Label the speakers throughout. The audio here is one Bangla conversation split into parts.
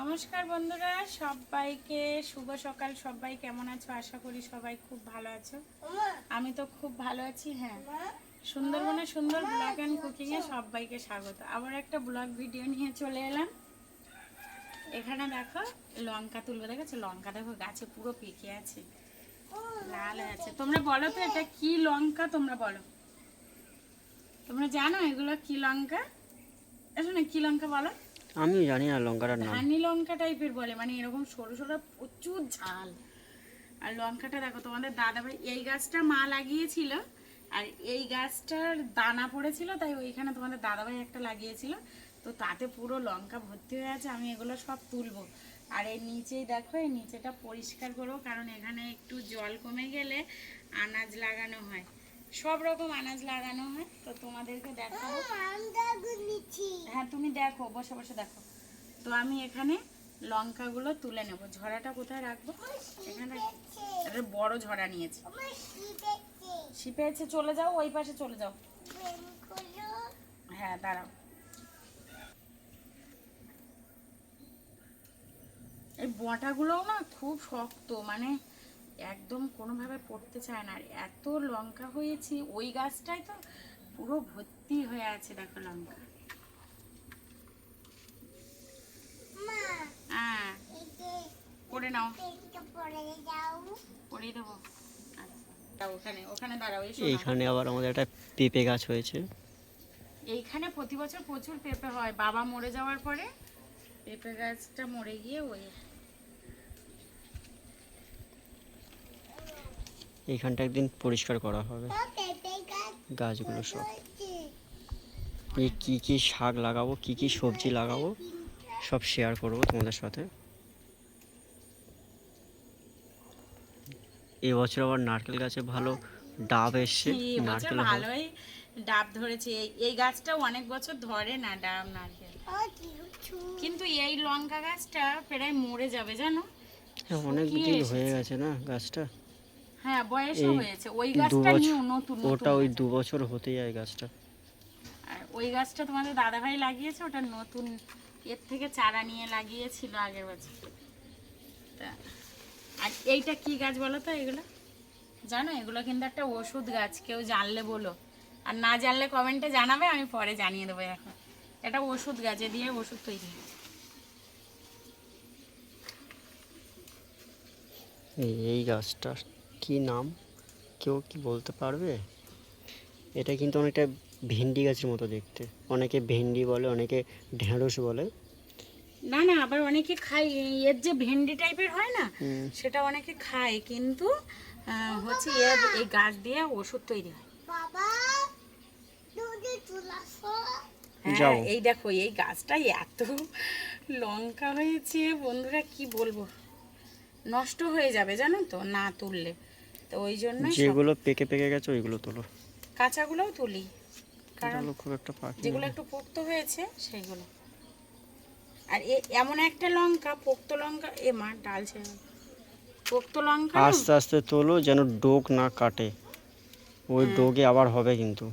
Speaker 1: নমস্কার বন্ধুরা, সবাইকে শুভ সকাল। সবাই কেমন আছো? আশা করি সবাই খুব ভালো আছো। আমি তো খুব ভালো আছি হ্যাঁ। সুন্দরবনে সুন্দর ব্লগ অ্যান্ড কুকিংয়ে সবাইকে স্বাগত। আবার একটা ব্লগ ভিডিও নিয়ে চলে এলাম। এখানে দেখো, লঙ্কা তুলবে। দেখেছ? লঙ্কা দেখো, গাছে পুরো পেকে আছে। লাল আছে। তোমরা বলো তো, এটা কি লঙ্কা? তোমরা বলো। তোমরা জানো এগুলো কি লঙ্কা? এসো না, কি লঙ্কা বলো?
Speaker 2: আমিও জানি না লঙ্কাটার নাম।
Speaker 1: ধানি লঙ্কা টাইপের বলে মানে এরকম সরু সরু, প্রচুর ঝাল। আর লঙ্কাটা দেখো, তোমাদের দাদা ভাই এই গাছটা মা লাগিয়েছিল, আর এই গাছটার দানা পড়েছিল, তাই ওইখানে তোমাদের দাদা ভাই একটা লাগিয়েছিল। তো তাতে পুরো লঙ্কা ভর্তি হয়ে আছে, আমি এগুলো সব তুলবো। আর এই নিচেই দেখো এই নিচেটা পরিষ্কার করব, কারণ এখানে একটু জল কমে গেলে আনাজ লাগানো হয়। সব রকম আনাজ লাগানো হয় তো তোমাদেরকে দেখাবো। হ্যাঁ তুমি দেখো বসে বসে দেখো। তো আমি এখানে লঙ্কাগুলো তুলে নেব। ঝরাটা কোথায় রাখব? এখানে বড় ঝরা নিয়েছি। শিপে আছে চলে যাও ওই পাশে চলে যাও। হ্যাঁ দাঁড়াও। এই বটাগুলোও না খুব শক্ত মানে একদম কোনোভাবে পড়তে চায় না। আর এত লঙ্কা হয়েছে ওই গাছটাই তো পুরো ভর্তি হয়ে আছে দেখো লঙ্কা। হ্যাঁ করে নাও। করিয়ে দেবো। আচ্ছা, ওখানে ওখানে দাঁড়াও
Speaker 2: এইখানে আবার আমাদের একটা পেঁপে গাছ হয়েছে।
Speaker 1: এইখানে প্রতি বছর প্রচুর পেঁপে হয়। বাবা মরে যাওয়ার পরে পেঁপে গাছটা মরে গিয়ে ওই
Speaker 2: এইখানটা একদিন পরিষ্কার করা হবে। গাছগুলো সব। এই কী কী শাক লাগাবো কী কী সবজি লাগাবো সব শেয়ার করব তোমাদের সাথে। এবছর আবার নারকেল গাছে ভালো ডাব এসছে। নারকেল
Speaker 1: ভালোই ডাব ধরেছে। এই- এই গাছটা অনেক বছর ধরে না ডাব নারকেল। কিন্তু এই লঙ্কা গাছটা প্রায় মরে যাবে জানো?
Speaker 2: হ্যাঁ অনেক দিন হয়ে গেছে না গাছটা।
Speaker 1: হ্যাঁ বয়সও হয়েছে। ওই গাছটা নিউ নতুন নতুন
Speaker 2: ওটা ওই দু বছর হতে যায় গাছটা।
Speaker 1: আর ওই গাছটা তোমাদের দাদাভাই লাগিয়েছে ওটা নতুন এর থেকে চারা নিয়ে লাগিয়েছিল আগের বছর। তা আর এইটা কি গাছ বলো তো এগুলো? জানো এগুলো কিন্তু একটা ওষুধ গাছ কেউ জানলে বলো। আর না জানলে কমেন্টে জানাবে আমি পরে জানিয়ে দেবো এখন। এটা ওষুধ গাছ এ দিয়ে ওষুধ তৈরি
Speaker 2: এই গাছটার কি নাম? কেউ কি বলতে পারবে? এটা কিন্তু অনেকটা ভেন্ডি গাছের মতো দেখতে। অনেকে ভেন্ডি বলে অনেকে ঢেঁড়স বলে।
Speaker 1: না না আবার অনেকে খায়। এর যে ভেন্ডি টাইপের হয় না সেটা অনেকে খায়। কিন্তু হচ্ছে এর এই গাছ দিয়ে ওষুধ তৈরি হয়। হ্যাঁ,
Speaker 2: যাও।
Speaker 1: এই দেখো এই গাছটা এত লঙ্কা হয়েছে। বন্ধুরা কি বলব? নষ্ট হয়ে যাবে জানো তো না তুললে। তো ওই জন্য
Speaker 2: যেগুলো পেকে পেকে গেছে ওইগুলো তোলো।
Speaker 1: কাঁচাগুলোও তুলি। কারণ
Speaker 2: খুব একটা পাকি
Speaker 1: যেগুলো একটু পোক্ত হয়েছে সেইগুলো। আর এমন একটা লঙ্কা পোক্ত লঙ্কা এ মা পোক্ত লঙ্কা
Speaker 2: আস্তে আস্তে তোলো যেন ডোক না কাটে। ওই ডোগে আবার হবে কিন্তু।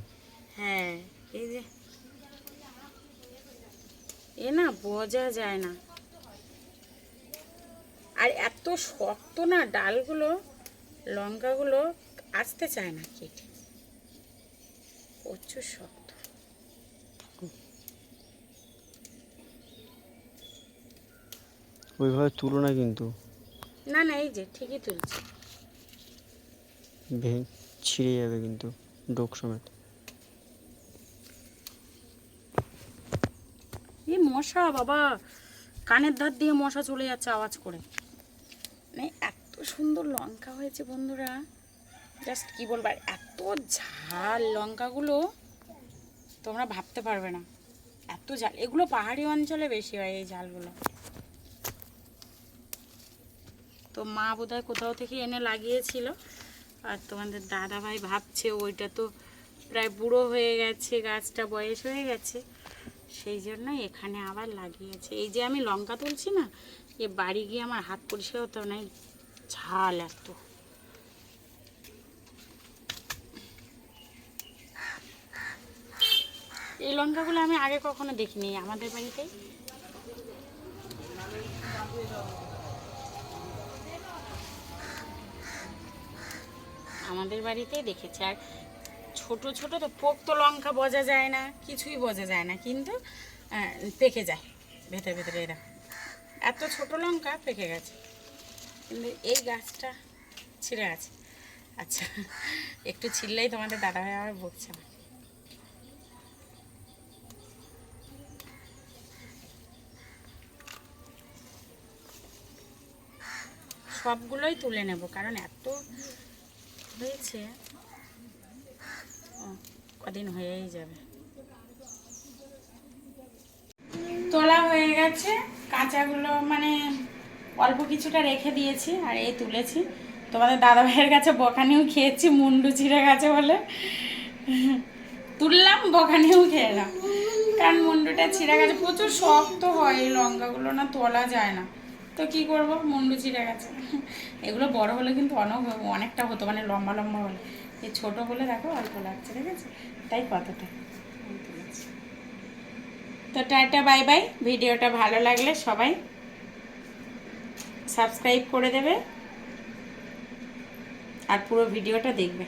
Speaker 1: হ্যাঁ এই যে। এ না বোঝা যায় না। আর এত শক্ত না ডালগুলো লঙ্কাগুলো আসতে চায় না কেটে। প্রচুর শক্ত।
Speaker 2: ওইভাবে তুলো না কিন্তু।
Speaker 1: না না এই যে ঠিকই তুলছি।
Speaker 2: ভে- ছিঁড়ে যাবে কিন্তু ডোক সমেত।
Speaker 1: এই মশা বাবা! কানের ধার দিয়ে মশা চলে যাচ্ছে আওয়াজ করে। সুন্দর লঙ্কা হয়েছে বন্ধুরা। জাস্ট কি বলব, আর এত ঝাল লঙ্কাগুলো, তোমরা ভাবতে পারবে না। এত ঝাল। এগুলো পাহাড়ি অঞ্চলে বেশি হয় এই ঝালগুলো। তো মা বোধহয় কোথাও থেকে এনে লাগিয়েছিল। আর তোমাদের দাদা ভাই ভাবছে, ওইটা তো প্রায় বুড়ো হয়ে গেছে, গাছটা বয়স হয়ে গেছে। সেই জন্য এখানে আবার লাগিয়েছে। এই যে আমি লঙ্কা তুলছি না, এ বাড়ি গিয়ে আমার হাত পরিষ্কার হতো না ঝাল এত এই লঙ্কাগুলো আমি আগে কখনো দেখিনি, আমাদের বাড়িতে আমাদের বাড়িতে দেখেছি, আর ছোট ছোট তো পোক্ত লঙ্কা বোঝা যায় না, কিছুই বোঝা যায় না, কিন্তু পেকে যায়, ভেতরে ভেতরে এরা এত ছোট লঙ্কা পেকে গেছে। কিন্তু এই গাছটা ছিঁড়ে গেছে আচ্ছা একটু ছিঁড়লেই তোমাদের দাদা দাদাভাই আবার বকছে আমাকে। সবগুলোই তুলে নেব, কারণ এত হয়েছে কদিন হয়েই যাবে তোলা হয়ে গেছে, কাঁচাগুলো মানে অল্প কিছুটা রেখে দিয়েছি আর এই তুলেছি। তোমাদের দাদা ভাইয়ের কাছে বকানিও খেয়েছি, মুন্ডু চিড়ে গেছে বলে। তুললাম, বকানিও খেলাম কারণ মুন্ডুটা ছিঁড়ে গেছে। প্রচুর শক্ত হয় এই লঙ্কাগুলো, না তোলা যায় না। তো কি করব? মুন্ডু ছিঁড়ে গেছে। এগুলো বড় হলে কিন্তু অনেক অনেকটা হতো মানে লম্বা লম্বা হলে। এই ছোট বলে দেখো অল্প লাগছে, ঠিক আছে? তাই কতটা? তো টাটা, বাই বাই। ভিডিওটা ভালো লাগলে সবাই সাবস্ক্রাইব করে দেবে আর পুরো ভিডিওটা দেখবে।